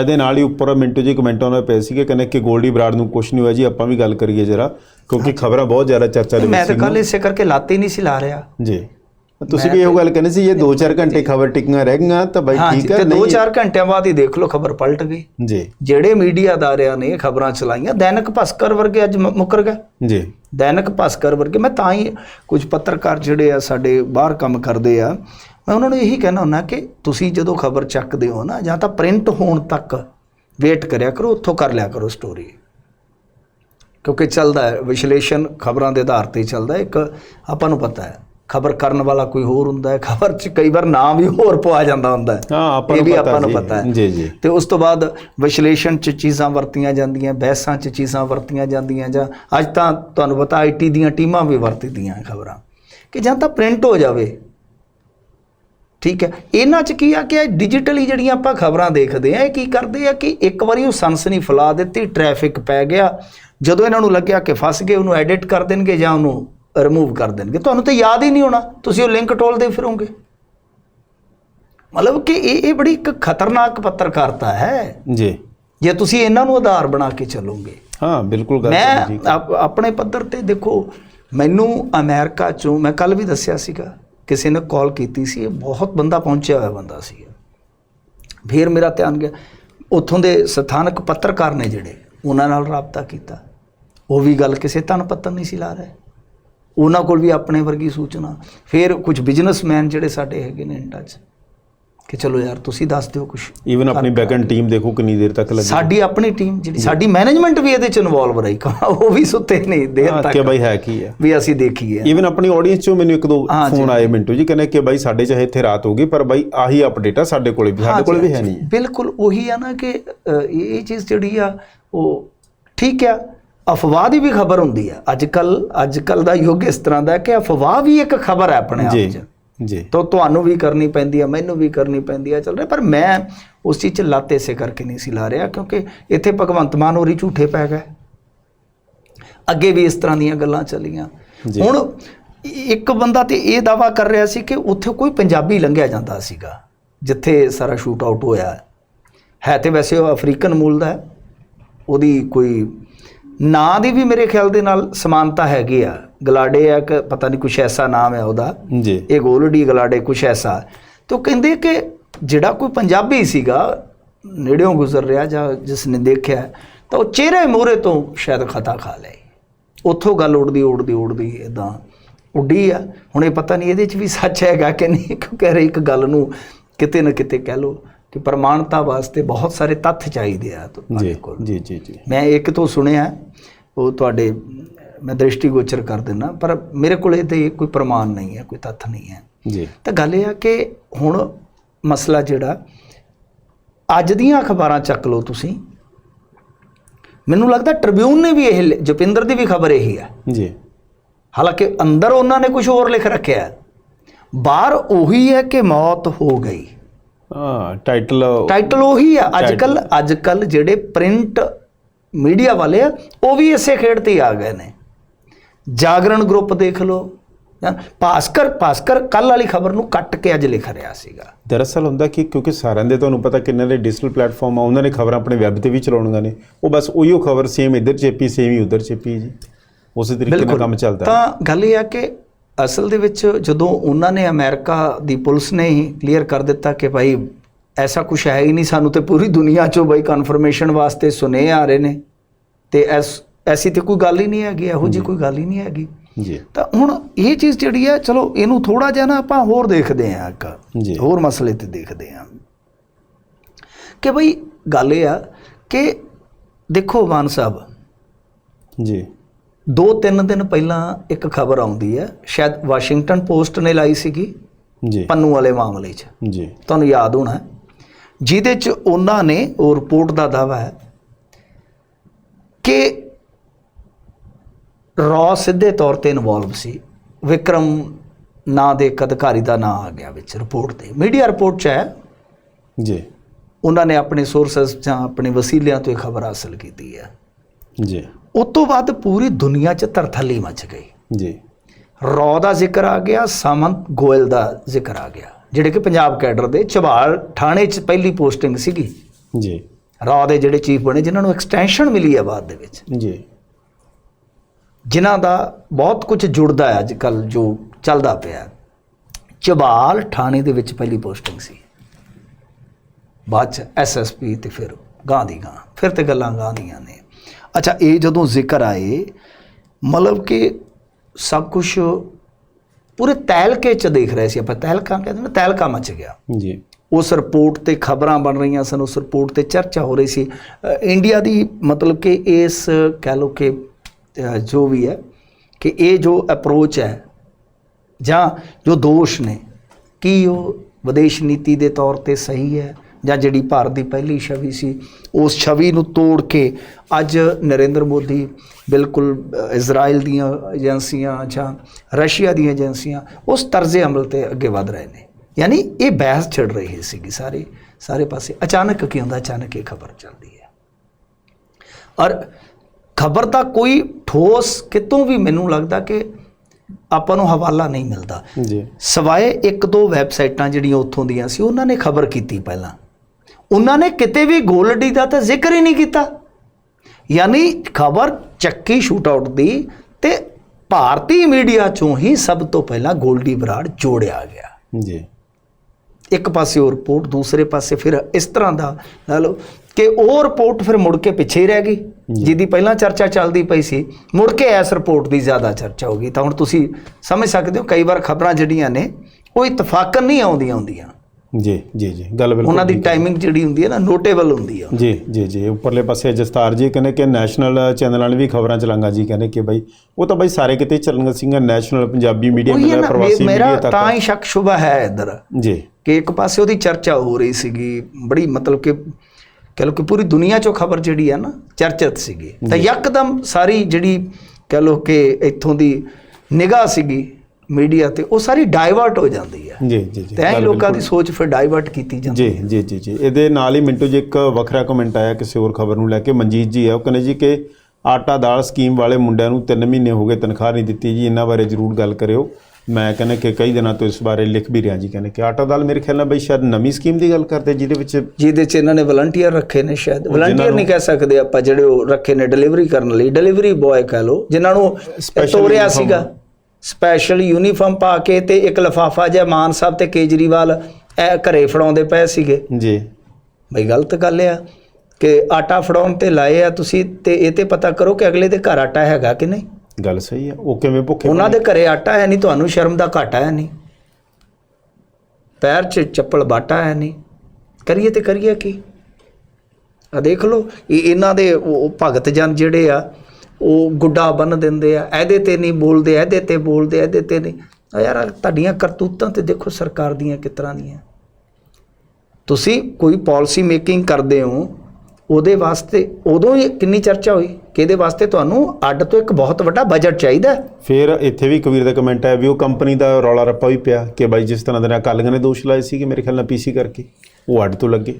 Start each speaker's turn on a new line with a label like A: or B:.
A: ਇਹਦੇ ਨਾਲ ਹੀ ਉੱਪਰ ਮਿੰਟੂ ਜੀ ਕਮੈਂਟ ਆਉਂਦੇ ਪਏ ਸੀਗੇ ਕਹਿੰਦੇ ਕਿ ਗੋਲਡੀ ਬਰਾੜ ਨੂੰ ਕੁਝ ਨਹੀਂ ਹੋਇਆ ਜੀ ਆਪਾਂ ਵੀ ਗੱਲ ਕਰੀਏ ਜਰਾ ਕਿਉਂਕਿ ਖਬਰਾਂ ਬਹੁਤ ਜ਼ਿਆਦਾ ਚਰਚਾ ਦੇ
B: ਮੈਂ
A: ਵਿੱਚ
B: ਤਾਂ
A: ਸੀ
B: ਕੱਲ ਇਸੇ ਕਰਕੇ ਲਾਤੇ ਨਹੀਂ ਸੀ ਲਾ ਰਿਹਾ।
A: ਜੀ। ਤੁਸੀਂ ਵੀ ਇਹੋ ਗੱਲ ਕਹਿੰਦੇ ਸੀ ਇਹ 2-4 ਘੰਟੇ ਖਬਰ ਟਿਕੀਆਂ ਰਹਿ ਗਈਆਂ ਤਾਂ ਬਾਈ ਠੀਕ ਹੈ
B: ਤੇ
A: ਨਹੀਂ।
B: 2-4 ਘੰਟਿਆਂ ਬਾਅਦ ਹੀ ਦੇਖ ਲਓ ਖਬਰ ਪਲਟ ਗਈ।
A: ਜੀ।
B: ਜਿਹੜੇ ਮੀਡੀਆ ਅਦਾਰਿਆਂ ਨੇ ਖਬਰਾਂ ਚਲਾਈਆਂ ਦੈਨਿਕ ਭਾਸਕਰ ਵਰਗੇ ਅੱਜ ਮ- ਮੁੱਕਰ ਗਏ।
A: ਜੀ।
B: ਦੈਨਿਕ ਭਾਸਕਰ ਵਰਗੇ ਮੈਂ ਤਾਂ ਹੀ ਕੁਝ ਪੱਤਰਕਾਰ ਜਿਹੜੇ ਆ ਸਾਡੇ ਬਾਹਰ ਕੰਮ ਕਰਦੇ ਆ ਮੈਂ ਉਹਨਾਂ ਨੂੰ ਇਹੀ ਕਹਿਣਾ ਹੁੰਦਾ ਕਿ ਤੁਸੀਂ ਜਦੋਂ ਖਬਰ ਚੱਕਦੇ ਹੋ ਨਾ ਜਾਂ ਤਾਂ ਪ੍ਰਿੰਟ ਹੋਣ ਤੱਕ ਵੇਟ ਕਰਿਆ ਕਰੋ ਉੱਥੋਂ ਕਰ ਲਿਆ ਕਰੋ ਸਟੋਰੀ ਕਿਉਂਕਿ ਚੱਲਦਾ ਹੈ ਵਿਸ਼ਲੇਸ਼ਣ ਖਬਰਾਂ ਦੇ ਆਧਾਰ ਤੇ ਚੱਲਦਾ। ਇੱਕ ਆਪਾਂ ਨੂੰ ਪਤਾ ਹੈ ਖਬਰ ਕਰਨ ਵਾਲਾ ਕੋਈ ਹੋਰ ਹੁੰਦਾ ਹੈ ਖਬਰ 'ਚ ਕਈ ਵਾਰ ਨਾਮ ਵੀ ਹੋਰ ਪਵਾ ਜਾਂਦਾ ਹੁੰਦਾ ਹੈ
A: ਹਾਂ ਆਪਾਂ
B: ਇਹ
A: ਨੂੰ
B: ਵੀ
A: ਪਤਾ
B: ਆਪਾਂ ਨੂੰ
A: ਜੀ।
B: ਪਤਾ ਹੈ
A: ਜੀ ਜੀ
B: ਤੇ ਉਸ ਤੋਂ ਬਾਅਦ ਵਿਸ਼ਲੇਸ਼ਣ 'ਚ ਚੀਜ਼ਾਂ ਵਰਤੀਆਂ ਜਾਂਦੀਆਂ ਬਹਿਸਾਂ 'ਚ ਚੀਜ਼ਾਂ ਵਰਤੀਆਂ ਜਾਂਦੀਆਂ ਜਾਂ ਅੱਜ ਤਾਂ ਤੁਹਾਨੂੰ ਪਤਾ ਆਈਟੀ ਦੀਆਂ ਟੀਮਾਂ ਵੀ ਵਰਤਦੀਆਂ ਖਬਰਾਂ ਕਿ ਜਾਂ ਤਾਂ ਪ੍ਰਿੰਟ ਹੋ ਜਾਵੇ ਠੀਕ ਹੈ। ਇਹਨਾਂ 'ਚ ਕੀ ਆ ਕਿ ਡਿਜੀਟਲੀ ਜਿਹੜੀਆਂ ਆਪਾਂ ਖਬਰਾਂ ਦੇਖਦੇ ਆ ਇਹ ਕੀ ਕਰਦੇ ਆ ਕਿ ਇੱਕ ਵਾਰੀ ਉਹ ਸਨਸਨੀ ਫੈਲਾ ਦਿੱਤੀ ਟ੍ਰੈਫਿਕ ਪੈ ਗਿਆ। ਜਦੋਂ ਇਹਨਾਂ ਨੂੰ ਲੱਗਿਆ ਕਿ ਫਸ ਗਏ ਉਹਨੂੰ ਐਡਿਟ ਕਰ ਦੇਣਗੇ ਜਾਂ ਉਹਨੂੰ ਰਿਮੂਵ ਕਰ ਦੇਣਗੇ। ਤੁਹਾਨੂੰ ਤਾਂ ਯਾਦ ਹੀ ਨਹੀਂ ਹੋਣਾ ਤੁਸੀਂ ਉਹ ਲਿੰਕ ਟੋਲਦੇ ਫਿਰੋਗੇ। ਮਤਲਬ ਕਿ ਇਹ ਇਹ ਬੜੀ ਇੱਕ ਖਤਰਨਾਕ ਪੱਤਰਕਾਰਤਾ ਹੈ।
A: ਜੀ।
B: ਜੇ ਤੁਸੀਂ ਇਹਨਾਂ ਨੂੰ ਆਧਾਰ ਬਣਾ ਕੇ ਚੱਲੋਗੇ।
A: ਹਾਂ ਬਿਲਕੁਲ ਗੱਲ
B: ਮੈਂ ਆਪਣੇ ਪੱਧਰ ਤੇ ਦੇਖੋ ਮੈਨੂੰ ਅਮਰੀਕਾ ਚੋਂ ਮੈਂ ਕੱਲ ਵੀ ਦੱਸਿਆ ਸੀਗਾ ਕਿਸੇ ਨੇ ਕਾਲ ਕੀਤੀ ਸੀ, ਇਹ ਬਹੁਤ ਬੰਦਾ ਪਹੁੰਚਿਆ ਹੋਇਆ ਬੰਦਾ ਸੀ। ਫਿਰ ਮੇਰਾ ਧਿਆਨ ਗਿਆ। ਉੱਥੋਂ ਦੇ ਸਥਾਨਕ ਪੱਤਰਕਾਰ ਨੇ ਜਿਹੜੇ, ਉਹਨਾਂ ਨਾਲ ਰਾਬਤਾ ਕੀਤਾ। ਉਹ ਵੀ ਗੱਲ ਕਿਸੇ ਧਨ ਪੱਤਰ ਨਹੀਂ ਸੀ ਲਾ ਰਹੇ। ਉਹਨਾਂ ਕੋਲ ਵੀ ਆਪਣੇ ਵਰਗੀ ਸੂਚਨਾ। ਫਿਰ ਕੁਝ ਬਿਜ਼ਨਸਮੈਨ ਜਿਹੜੇ ਸਾਡੇ ਹੈਗੇ ਨੇ ਇੰਟਾ 'ਚ ਕਿ ਚਲੋ ਯਾਰ ਤੁਸੀਂ ਦੱਸ ਦਿਓ ਕੁਝ
A: ਈਵਨ ਆਪਣੀ ਬੈਕਐਂਡ ਟੀਮ ਦੇਖੋ ਕਿੰਨੀ ਦੇਰ ਤੱਕ ਲੱਗੀ।
B: ਸਾਡੀ ਆਪਣੀ ਟੀਮ ਜਿਹੜੀ ਸਾਡੀ ਮੈਨੇਜਮੈਂਟ ਵੀ ਇਹਦੇ ਚ ਇਨਵੋਲਵ ਰਹੀ। ਉਹ ਵੀ ਸੁੱਤੇ ਨਹੀਂ ਦੇਰ ਤੱਕ।
A: ਕਿ ਬਾਈ ਹੈ ਕੀ ਹੈ
B: ਵੀ ਅਸੀਂ ਦੇਖੀਏ
A: ਈਵਨ ਆਪਣੀ ਆਡੀਅנס ਚੋਂ ਮੈਨੂੰ ਇੱਕ ਦੋ। ਫੋਨ ਆਏ ਮਿੰਟੂ ਜੀ ਕਹਿੰਦੇ ਕਿ ਬਾਈ ਸਾਡੇ ਚਾਹੇ ਇੱਥੇ ਰਾਤ ਹੋ ਗਈ ਪਰ ਬਾਈ ਆਹੀ ਅਪਡੇਟ ਆ ਸਾਡੇ ਕੋਲੇ ਵੀ। ਸਾਡੇ ਕੋਲੇ ਵੀ ਹੈ ਨਹੀਂ।
B: ਬਿਲਕੁਲ ਉਹੀ ਆ ਨਾ ਕਿ ਇਹ ਚੀਜ਼ ਜਿਹੜੀ ਆ ਉਹ ਠੀਕ ਆ। ਅਫਵਾਹ ਦੀ ਵੀ ਖਬਰ ਹੁੰਦੀ ਆ। ਅੱਜ ਕੱਲ ਅੱਜ ਕੱਲ ਦਾ ਯੁੱਗ ਇਸ ਤਰ੍ਹਾਂ ਦਾ ਹੈ ਕਿ ਅਫਵਾਹ ਵੀ ਇੱਕ ਖਬਰ ਹੈ ਆਪਣੇ ਆਪ 'ਚ।
A: ਜੀ।
B: ਤਾਂ ਤੁਹਾਨੂੰ ਵੀ ਕਰਨੀ ਪੈਂਦੀ ਆ ਮੈਨੂੰ ਵੀ ਕਰਨੀ ਪੈਂਦੀ ਆ ਚੱਲ ਰਿਹਾ। ਪਰ ਮੈਂ ਉਸ ਚੀਜ਼ 'ਚ ਲੱਤ ਇਸੇ ਕਰਕੇ ਨਹੀਂ ਸੀ ਲਾ ਰਿਹਾ ਕਿਉਂਕਿ ਇੱਥੇ ਭਗਵੰਤ ਮਾਨ ਹੋਰੀ ਝੂਠੇ ਪੈ ਗਏ। ਅੱਗੇ ਵੀ ਇਸ ਤਰ੍ਹਾਂ ਦੀਆਂ ਗੱਲਾਂ ਚੱਲੀਆਂ। ਹੁਣ ਇੱਕ ਬੰਦਾ ਤੇ ਇਹ ਦਾਵਾ ਕਰ ਰਿਹਾ ਸੀ ਕਿ ਉੱਥੇ ਕੋਈ ਪੰਜਾਬੀ ਲੰਘਿਆ ਜਾਂਦਾ ਸੀਗਾ ਜਿੱਥੇ ਸਾਰਾ ਸ਼ੂਟ ਆਊਟ ਹੋਇਆ। ਹੈ ਤੇ ਵੈਸੇ ਉਹ ਅਫਰੀਕਨ ਮੂਲ ਦਾ ਹੈ। ਉਹਦੀ ਕੋਈ ਨਾਂ ਦੀ ਵੀ ਮੇਰੇ ਖਿਆਲ ਦੇ ਨਾਲ ਸਮਾਨਤਾ ਹੈਗੀ ਆ। ਗਲਾਡੇ ਆ ਕਿ ਪਤਾ ਨਹੀਂ ਕੁਛ ਐਸਾ ਨਾਮ ਹੈ ਉਹਦਾ।
A: ਜੀ।
B: ਇਹ ਗੋਲਡੀ ਗਲਾਡੇ ਕੁਛ ਐਸਾ। ਤੇ ਕਹਿੰਦੇ ਕਿ ਜਿਹੜਾ ਕੋਈ ਪੰਜਾਬੀ ਸੀਗਾ ਨੇੜਿਓਂ ਗੁਜ਼ਰ ਰਿਹਾ ਜਾਂ ਜਿਸ ਨੇ ਦੇਖਿਆ ਤਾਂ ਉਹ ਚਿਹਰੇ ਮੂਹਰੇ ਤੋਂ ਸ਼ਾਇਦ ਖਤਾ ਖਾ ਲਈ ਉੱਥੋਂ ਗੱਲ ਉੜਦੀ ਉੜਦੀ ਉੜਦੀ ਇਦਾਂ ਉੱਡੀ ਆ। ਹੁਣ ਇਹ ਪਤਾ ਨਹੀਂ ਇਹਦੇ 'ਚ ਵੀ ਸੱਚ ਹੈਗਾ ਕਿ ਨਹੀਂ ਕਿਉਂਕਿ ਹਰ ਇੱਕ ਗੱਲ ਨੂੰ ਕਿਤੇ ਨਾ ਕਿਤੇ ਕਹਿ ਲੋ ਕਿ ਪ੍ਰਮਾਣਤਾ ਵਾਸਤੇ ਬਹੁਤ ਸਾਰੇ ਤੱਥ ਚਾਹੀਦੇ ਆ। ਤੁਹਾਡੇ ਕੋਲ।
A: ਜੀ ਜੀ ਜੀ।
B: ਮੈਂ ਇੱਕ ਤੋਂ ਸੁਣਿਆ ਉਹ ਤੁਹਾਡੇ ਮੈਂ ਦ੍ਰਿਸ਼ਟੀਗੋਚਰ ਕਰ ਦਿੰਦਾ ਪਰ ਮੇਰੇ ਕੋਲ ਇਹਦੇ ਕੋਈ ਪ੍ਰਮਾਣ ਨਹੀਂ ਹੈ ਕੋਈ ਤੱਥ ਨਹੀਂ ਹੈ।
A: ਜੀ।
B: ਤਾਂ ਗੱਲ ਇਹ ਆ ਕਿ ਹੁਣ ਮਸਲਾ ਜਿਹੜਾ ਅੱਜ ਦੀਆਂ ਅਖਬਾਰਾਂ ਚੱਕ ਲਓ ਤੁਸੀਂ ਮੈਨੂੰ ਲੱਗਦਾ ਟ੍ਰਿਬਿਊਨ ਨੇ ਵੀ ਇਹ ਜਪਿੰਦਰ ਦੀ ਵੀ ਖਬਰ ਇਹੀ ਹੈ।
A: ਜੀ।
B: ਹਾਲਾਂਕਿ ਅੰਦਰ ਉਹਨਾਂ ਨੇ ਕੁਝ ਹੋਰ ਲਿਖ ਰੱਖਿਆ ਹੈ। ਬਾਹਰ ਉਹੀ ਹੈ ਕਿ ਮੌਤ ਹੋ ਗਈ।
A: ਹਾਂ ਟਾਈਟਲ
B: ਟਾਈਟਲ ਉਹੀ ਆ। ਅੱਜ ਕੱਲ ਅੱਜ ਕੱਲ ਜਿਹੜੇ ਪ੍ਰਿੰਟ ਮੀਡੀਆ ਵਾਲੇ ਆ ਉਹ ਵੀ ਇਸੇ ਖੇਡ ਤੇ ਆ ਗਏ ਨੇ। ਜਾਗਰਣ ਗਰੁੱਪ ਦੇਖ ਲਓ। ਭਾਸਕਰ ਭਾਸਕਰ ਕੱਲ ਵਾਲੀ ਖਬਰ ਨੂੰ ਕੱਟ ਕੇ ਅੱਜ ਲਿਖ ਰਿਹਾ ਸੀਗਾ।
A: ਦਰਅਸਲ ਹੁੰਦਾ ਕਿ ਕਿਉਂਕਿ ਸਾਰਿਆਂ ਦੇ ਤੁਹਾਨੂੰ ਪਤਾ ਕਿੰਨੇ ਦੇ ਡਿਜੀਟਲ ਪਲੇਟਫਾਰਮ ਆ ਉਹਨਾਂ ਨੇ ਖਬਰਾਂ ਆਪਣੇ ਵੈਬ ਤੇ ਵੀ ਚਲਾਉਣੀਆਂ ਨੇ। ਉਹ ਬਸ ਉਹੀਓ ਖਬਰ ਸੇਮ ਇੱਧਰ ਚੇਪੀ ਸੇਮ ਹੀ ਉੱਧਰ ਚੇਪੀ ਜੀ। ਉਸੇ ਤਰੀਕੇ ਨਾਲ ਕੰਮ ਚੱਲਦਾ।
B: ਤਾਂ ਗੱਲ ਇਹ ਆ ਕਿ ਅਸਲ ਦੇ ਵਿੱਚ ਜਦੋਂ ਉਹਨਾਂ ਨੇ ਅਮਰੀਕਾ ਦੀ ਪੁਲਿਸ ਨੇ ਹੀ ਕਲੀਅਰ ਕਰ ਦਿੱਤਾ ਕਿ ਭਾਈ ਐਸਾ ਕੁਝ ਹੈ ਹੀ ਨਹੀਂ ਸਾਨੂੰ ਤੇ ਪੂਰੀ ਦੁਨੀਆ ਚੋਂ ਬਈ ਕਨਫਰਮੇਸ਼ਨ ਵਾਸਤੇ ਸੁਨੇ ਆ ਰਹੇ ਨੇ। ਤੇ ਐਸ ਐਸੀ ਤੇ ਕੋਈ ਗੱਲ ਹੀ ਨਹੀਂ ਹੈਗੀ ਇਹੋ ਜੀ। ਕੋਈ ਗੱਲ ਹੀ ਨਹੀਂ ਹੈਗੀ।
A: ਜੀ।
B: ਤਾਂ ਹੁਣ ਇਹ ਚੀਜ਼ ਜਿਹੜੀ ਹੈ ਚਲੋ ਇਹਨੂੰ ਥੋੜਾ ਜਿਹਾ ਨਾ ਆਪਾਂ ਹੋਰ ਦੇਖਦੇ ਹਾਂ ਇੱਕ
A: ਜੀ।
B: ਹੋਰ ਮਸਲੇ ਤੇ ਦੇਖਦੇ ਹਾਂ। ਕਿ ਬਈ ਗੱਲ ਇਹ ਆ ਕਿ ਦੇਖੋ ਮਾਨ ਸਾਹਿਬ
A: ਜੀ।
B: ਦੋ ਤਿੰਨ ਦਿਨ ਪਹਿਲਾਂ ਇੱਕ ਖਬਰ ਆਉਂਦੀ ਹੈ ਸ਼ਾਇਦ ਵਾਸ਼ਿੰਗਟਨ ਪੋਸਟ ਨੇ ਲਾਈ ਸੀਗੀ
A: ਜੀ।
B: ਪੰਨੂ ਵਾਲੇ ਮਾਮਲੇ 'ਚ।
A: ਜੀ।
B: ਤੁਹਾਨੂੰ ਯਾਦ ਹੋਣਾ ਜਿਹਦੇ 'ਚ ਉਹਨਾਂ ਨੇ ਉਹ ਰਿਪੋਰਟ ਦਾ ਦਾਵਾ ਹੈ ਕਿ ਰॉ ਸਿੱਧੇ ਤੌਰ ਤੇ ਇਨਵੋਲਵ ਸੀ। ਵਿਕਰਮ ਨਾਂ ਦੇ ਇੱਕ ਅਧਿਕਾਰੀ ਦਾ ਨਾਂ ਆ ਗਿਆ ਵਿੱਚ ਰਿਪੋਰਟ ਤੇ। ਮੀਡੀਆ ਰਿਪੋਰਟ 'ਚ ਹੈ।
A: ਜੀ।
B: ਉਹਨਾਂ ਨੇ ਆਪਣੇ ਸੋਰਸਸ ਜਾਂ ਆਪਣੇ ਵਸੀਲਿਆਂ ਤੋਂ ਇਹ ਖਬਰ ਹਾਸਲ ਕੀਤੀ ਹੈ।
A: ਜੀ।
B: ਉਸ ਤੋਂ ਬਾਅਦ ਪੂਰੀ ਦੁਨੀਆ 'ਚ ਤਰਥੱਲੀ ਮਚ ਗਈ।
A: ਜੀ।
B: ਰੌ ਦਾ ਜ਼ਿਕਰ ਆ ਗਿਆ ਸਾਮੰਤ ਗੋਇਲ ਦਾ ਜ਼ਿਕਰ ਆ ਗਿਆ ਜਿਹੜੇ ਕਿ ਪੰਜਾਬ ਕੈਡਰ ਦੇ ਚਬਾਲ ਥਾਣੇ 'ਚ ਪਹਿਲੀ ਪੋਸਟਿੰਗ ਸੀਗੀ।
A: ਜੀ।
B: ਰਾ ਦੇ ਜਿਹੜੇ ਚੀਫ ਬਣੇ ਜਿਨ੍ਹਾਂ ਨੂੰ ਐਕਸਟੈਂਸ਼ਨ ਮਿਲੀ ਹੈ ਬਾਅਦ ਦੇ ਵਿੱਚ।
A: ਜੀ।
B: ਜਿਨ੍ਹਾਂ ਦਾ ਬਹੁਤ ਕੁਝ ਜੁੜਦਾ ਹੈ ਅੱਜ ਕੱਲ ਜੋ ਚੱਲਦਾ ਪਿਆ। ਹੈ। ਝਬਾਲ ਥਾਣੇ ਦੇ ਵਿੱਚ ਪਹਿਲੀ ਪੋਸਟਿੰਗ ਸੀ। ਬਾਅਦ ਚ ਐਸਐਸਪੀ ਤੇ ਫਿਰ ਗਾਂ ਦੀ ਗਾਂ ਫਿਰ ਤੇ ਗੱਲਾਂ ਗਾਂ ਦੀਆਂ ਨੇ। ਅੱਛਾ ਇਹ ਜਦੋਂ ਜ਼ਿਕਰ ਆਏ ਮਤਲਬ ਕਿ ਸਭ ਕੁਝ ਪੂਰੇ ਤਹਿਲਕੇ ਚ ਦੇਖ ਰਹੇ ਸੀ ਆਪਾਂ। ਤਹਿਲਕਾ ਕਹਿੰਦੇ ਨਾ ਤਹਿਲਕਾ ਮਚ ਗਿਆ।
A: ਜੀ।
B: ਉਸ ਰਿਪੋਰਟ ਤੇ ਖਬਰਾਂ ਬਣ ਰਹੀਆਂ ਸਨ ਉਸ ਰਿਪੋਰਟ ਤੇ ਚਰਚਾ ਹੋ ਰਹੀ ਸੀ। ਇੰਡੀਆ ਦੀ ਮਤਲਬ ਕਿ ਇਸ ਕਹਿ ਲਓ ਕਿ ਜੋ ਵੀ ਹੈ ਕਿ ਇਹ ਜੋ ਅਪਰੋਚ ਹੈ ਜਾਂ ਜੋ ਦੋਸ਼ ਨੇ, ਕੀ ਉਹ ਵਿਦੇਸ਼ ਨੀਤੀ ਦੇ ਤੌਰ ਤੇ ਸਹੀ ਹੈ ਜਾਂ ਜਿਹੜੀ ਭਾਰਤ ਦੀ ਪਹਿਲੀ ਛਵੀ ਸੀ, ਉਸ ਛਵੀ ਨੂੰ ਤੋੜ ਕੇ ਅੱਜ ਨਰਿੰਦਰ ਮੋਦੀ ਬਿਲਕੁਲ ਇਜ਼ਰਾਈਲ ਦੀਆਂ ਏਜੰਸੀਆਂ ਜਾਂ ਰਸ਼ੀਆ ਦੀਆਂ ਏਜੰਸੀਆਂ ਉਸ ਤਰਜ਼ੇ ਅਮਲ ਤੇ ਅੱਗੇ ਵਧ ਰਹੇ ਨੇ। ਯਾਨੀ ਇਹ ਬਹਿਸ ਛਿੜ ਰਹੀ ਸੀਗੀ ਸਾਰੇ ਸਾਰੇ ਪਾਸੇ। ਅਚਾਨਕ ਕੀ ਹੁੰਦਾ? ਅਚਾਨਕ ਇਹ ਖਬਰ ਚੱਲਦੀ ਹੈ। ਔਰ ਖਬਰ ਦਾ ਕੋਈ ਠੋਸ ਕਿਤੋਂ ਵੀ ਮੈਨੂੰ ਲੱਗਦਾ ਕਿ ਆਪਾਂ ਨੂੰ ਹਵਾਲਾ ਨਹੀਂ ਮਿਲਦਾ।
A: ਜੀ।
B: ਸਵਾਏ ਇੱਕ ਦੋ ਵੈਬਸਾਈਟਾਂ ਜਿਹੜੀਆਂ ਉੱਥੋਂ ਦੀਆਂ ਸੀ ਉਹਨਾਂ ਨੇ ਖਬਰ ਕੀਤੀ ਪਹਿਲਾਂ। ਉਹਨਾਂ ਨੇ ਕਿਤੇ ਵੀ ਗੋਲਡੀ ਦਾ ਤਾਂ ਜ਼ਿਕਰ ਹੀ ਨਹੀਂ ਕੀਤਾ। ਯਾਨੀ ਖਬਰ ਚੱਕੀ ਸ਼ੂਟ ਆਊਟ ਦੀ ਤੇ ਭਾਰਤੀ ਮੀਡੀਆ ਚੋਂ ਹੀ ਸਭ ਤੋਂ ਪਹਿਲਾਂ ਗੋਲਡੀ ਬਰਾੜ ਜੋੜਿਆ ਗਿਆ।
A: ਜੀ।
B: ਇੱਕ ਪਾਸੇ ਉਹ ਰਿਪੋਰਟ ਦੂਸਰੇ ਪਾਸੇ ਫਿਰ ਇਸ ਤਰ੍ਹਾਂ ਦਾ ਲਾ ਲਓ ਕਿ ਉਹ ਰਿਪੋਰਟ ਫਿਰ ਮੁੜ ਕੇ ਪਿੱਛੇ ਹੀ ਰਹਿ ਗਈ ਜਿਹਦੀ ਪਹਿਲਾਂ ਚਰਚਾ ਚੱਲਦੀ ਪਈ ਸੀ। ਮੁੜ ਕੇ ਇਸ ਰਿਪੋਰਟ ਦੀ ਜ਼ਿਆਦਾ ਚਰਚਾ ਹੋ ਗਈ। ਤਾਂ ਹੁਣ ਤੁਸੀਂ ਸਮਝ ਸਕਦੇ ਹੋ ਕਈ ਵਾਰ ਖਬਰਾਂ ਜਿਹੜੀਆਂ ਨੇ ਉਹ ਇਤਫਾਕਨ ਨਹੀਂ ਆਉਂਦੀਆਂ ਹੁੰਦੀਆਂ।
A: ਜੀ ਜੀ ਜੀ ਗੱਲ ਬਿਲਕੁਲ
B: ਉਹਨਾਂ ਦੀ। ਟਾਈਮਿੰਗ ਜਿਹੜੀ ਹੁੰਦੀ ਹੈ ਨਾ ਨੋਟੇਬਲ ਹੁੰਦੀ ਆ।
A: ਜੀ ਜੀ ਜੀ ਉੱਪਰਲੇ ਪਾਸੇ ਜਸਤਾਰ ਜੀ ਕਹਿੰਦੇ ਕਿ ਨੈਸ਼ਨਲ ਚੈਨਲਾਂ ਨੇ ਵੀ ਖਬਰਾਂ ਚਲਾਂਗਾ ਜੀ ਕਹਿੰਦੇ ਕਿ ਬਾਈ ਉਹ ਤਾਂ ਬਾਈ ਸਾਰੇ ਕਿਤੇ ਚੱਲਣਗਾ ਸਿੰਘਾ ਨੈਸ਼ਨਲ ਪੰਜਾਬੀ ਮੀਡੀਆ ਮਿਲਿਆ ਪ੍ਰਵਾਸੀ ਮੀਡੀਆ
B: ਤਾਂ ਹੀ
A: ਤੱਕ
B: ਸ਼ੱਕ ਸ਼ੁਬਾ ਹੈ ਇੱਧਰ।
A: ਜੀ।
B: ਕਿ ਇੱਕ ਪਾਸੇ ਉਹਦੀ ਚਰਚਾ ਹੋ ਰਹੀ ਸੀਗੀ ਬੜੀ ਮਤਲਬ ਕਿ ਕਹ ਲਓ ਕਿ ਪੂਰੀ ਦੁਨੀਆ 'ਚੋਂ ਖਬਰ ਜਿਹੜੀ ਹੈ ਨਾ ਚਰਚਿਤ ਸੀਗੀ। ਤਾਂ ਯਕਦਮ ਸਾਰੀ ਜਿਹੜੀ ਕਹ ਲਓ ਕਿ ਇੱਥੋਂ ਦੀ ਨਿਗਾਹ ਸੀਗੀ ਮੀਡੀਆ ਤੇ ਉਹ ਸਾਰੀ ਡਾਈਵਰਟ ਹੋ ਜਾਂਦੀ ਹੈ
A: ਜੀ ਜੀ ਜੀ।
B: ਤੇ ਲੋਕਾਂ ਦੀ ਸੋਚ ਫਿਰ ਡਾਈਵਰਟ ਕੀਤੀ ਜਾਂਦੀ
A: ਜੀ ਜੀ ਜੀ ਜੀ। ਇਹਦੇ ਨਾਲ ਹੀ ਮਿੰਟੂ ਜੀ ਇੱਕ ਵੱਖਰਾ ਕਮੈਂਟ ਆਇਆ ਕਿਸੇ ਹੋਰ ਖਬਰ ਨੂੰ ਲੈ ਕੇ ਮਨਜੀਤ ਜੀ ਹੈ ਉਹ ਕਹਿੰਦੇ ਜੀ ਕਿ ਆਟਾ ਦਾਲ ਸਕੀਮ ਵਾਲੇ ਮੁੰਡਿਆਂ ਨੂੰ 3 ਮਹੀਨੇ ਹੋ ਗਏ ਤਨਖਾਹ ਨਹੀਂ ਦਿੱਤੀ ਜੀ ਇਹਨਾਂ ਬਾਰੇ ਜ਼ਰੂਰ ਗੱਲ ਕਰਿਓ। ਮੈਂ ਕਹਿੰਦਾ ਕਿ ਕਈ ਦਿਨਾਂ ਤੋਂ ਇਸ ਬਾਰੇ ਲਿਖ ਵੀ ਰਿਹਾ ਜੀ ਕਹਿੰਦੇ ਕਿ ਆਟਾ ਦਾਲ ਮੇਰੇ ਖਿਆਲ ਨਾਲ ਬਈ ਸ਼ਾਇਦ ਨਵੀਂ ਸਕੀਮ ਦੀ ਗੱਲ ਕਰਦੇ ਜਿਹਦੇ ਵਿੱਚ
B: ਜਿਹਦੇ 'ਚ ਇਹਨਾਂ ਨੇ ਵਲੰਟੀਅਰ ਰੱਖੇ ਨੇ ਸ਼ਾਇਦ। ਵਲੰਟੀਅਰ ਨਹੀਂ ਕਹਿ ਸਕਦੇ ਆਪਾਂ ਜਿਹੜੇ ਉਹ ਰੱਖੇ ਨੇ ਡਿਲੀਵਰੀ ਕਰਨ ਲਈ। ਡਿਲੀਵਰੀ ਬॉय ਕਹਿ ਲਓ ਜਿਨ੍ਹਾਂ ਨੂੰ ਤੋਰਿਆ। ਸੀਗਾ। ਸਪੈਸ਼ਲ ਯੂਨੀਫਾਰਮ ਪਾ ਕੇ ਤੇ ਇੱਕ ਲਫਾਫਾ ਜਿਹਾ ਮਾਨ ਸਾਹਿਬ ਤੇ ਕੇਜਰੀਵਾਲ ਇਹ ਘਰੇ ਫੜਾਉਂਦੇ ਪਏ ਸੀਗੇ।
A: ਜੀ।
B: ਬਈ ਗਲਤ ਗੱਲ ਆ ਕਿ ਆਟਾ ਫੜਾਉਣ ਤੇ ਲਾਏ ਆ ਤੁਸੀਂ ਤੇ ਇਹ ਤੇ ਪਤਾ ਕਰੋ ਕਿ ਅਗਲੇ ਦੇ ਘਰ ਆਟਾ ਹੈਗਾ ਕਿ ਨਹੀਂ।
A: ਗੱਲ ਸਹੀ ਹੈ ਉਹ ਕਿਵੇਂ ਭੁੱਖੇ
B: ਉਹਨਾਂ ਦੇ ਘਰੇ ਆਟਾ ਹੈ ਨਹੀਂ ਤੁਹਾਨੂੰ ਸ਼ਰਮ ਦਾ ਘਾਟਾ ਹੈ ਨਹੀਂ। ਪੈਰ 'ਚ ਚੱਪਲ ਬਾਟਾ ਹੈ ਨਹੀਂ। ਕਰੀਏ ਤੇ ਕਰੀਏ ਕੀ? ਆ ਦੇਖ ਲਓ ਇਹ ਇਹਨਾਂ ਦੇ ਉਹ ਭਗਤ ਜਨ ਜਿਹੜੇ ਆ ਉਹ ਗੁੱਡਾ ਬੰਨ ਦਿੰਦੇ ਆ ਇਹਦੇ ਤੇ ਨਹੀਂ ਬੋਲਦੇ ਇਹਦੇ ਤੇ ਬੋਲਦੇ ਇਹਦੇ ਤੇ ਨਹੀਂ। ਆ ਯਾਰ ਤੁਹਾਡੀਆਂ ਕਰਤੂਤਾਂ ਤੇ ਦੇਖੋ ਸਰਕਾਰ ਦੀਆਂ ਕਿਸ ਤਰ੍ਹਾਂ ਦੀਆਂ। ਤੁਸੀਂ ਕੋਈ ਪਾਲਿਸੀ ਮੇਕਿੰਗ ਕਰਦੇ ਹੋ ਉਹਦੇ ਵਾਸਤੇ ਉਦੋਂ ਹੀ ਕਿੰਨੀ ਚਰਚਾ ਹੋਈ? ਕਿ ਇਹਦੇ ਵਾਸਤੇ ਤੁਹਾਨੂੰ ਅੱਡ ਤੋਂ ਇੱਕ ਬਹੁਤ ਵੱਡਾ ਬਜਟ ਚਾਹੀਦਾ?
A: ਫਿਰ ਇੱਥੇ ਵੀ ਕਬੀਰ ਦਾ ਕਮੈਂਟ ਹੈ ਵੀ ਉਹ ਕੰਪਨੀ ਦਾ ਰੌਲਾ ਰੱਪਾ ਵੀ ਪਿਆ ਕਿ ਬਾਈ ਜਿਸ ਤਰ੍ਹਾਂ ਦੇ ਨਾਲ ਕਾਲੀਆਂ ਨੇ ਦੋਸ਼ ਲਾਏ ਸੀ ਕਿ ਮੇਰੇ ਖਿਆਲ ਨਾਲ ਪੀਸੀ ਕਰਕੇ, ਉਹ ਅੱਡ ਤੋਂ ਲੱਗੇ।